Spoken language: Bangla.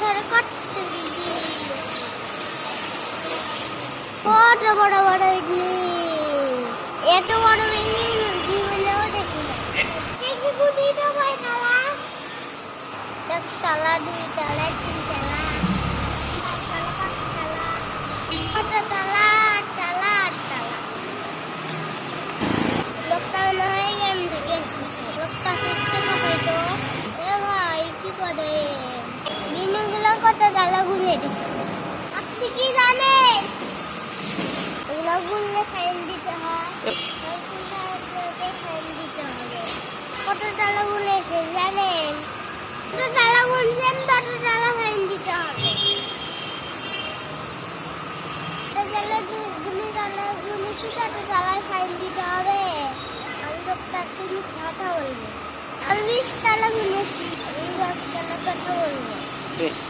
ধরে কত ইডলি কত বড় বড় ইডলি এত বড় ইডলি জীবনেও দেখি না। দেখি গুটিটা ভাই তালা। এক তালা দুই তালা, তিন তালা, চার তালা, পাঁচ তালা। কত তালা আট তালা লোকটা মনে হয় গেম থেকে এসেছে লোকটা ফিরতে থাকে তো এ ভাই কি করে দিনগুলো কত ঘুরে দিচ্ছে। আপনি কি জানেন? এগুলো ঘুরলে ফাইন দিতে হয়। কত তালা ঘুরেছে জানেন? কত তালা ঘুরছেন তত তালা ফাইন দিতে হবে। ফাইন দিতে হবে। আমি মিথ্যা কথা বলব। আমি তালা ঘুরেছি আমি দশ কথা বলব।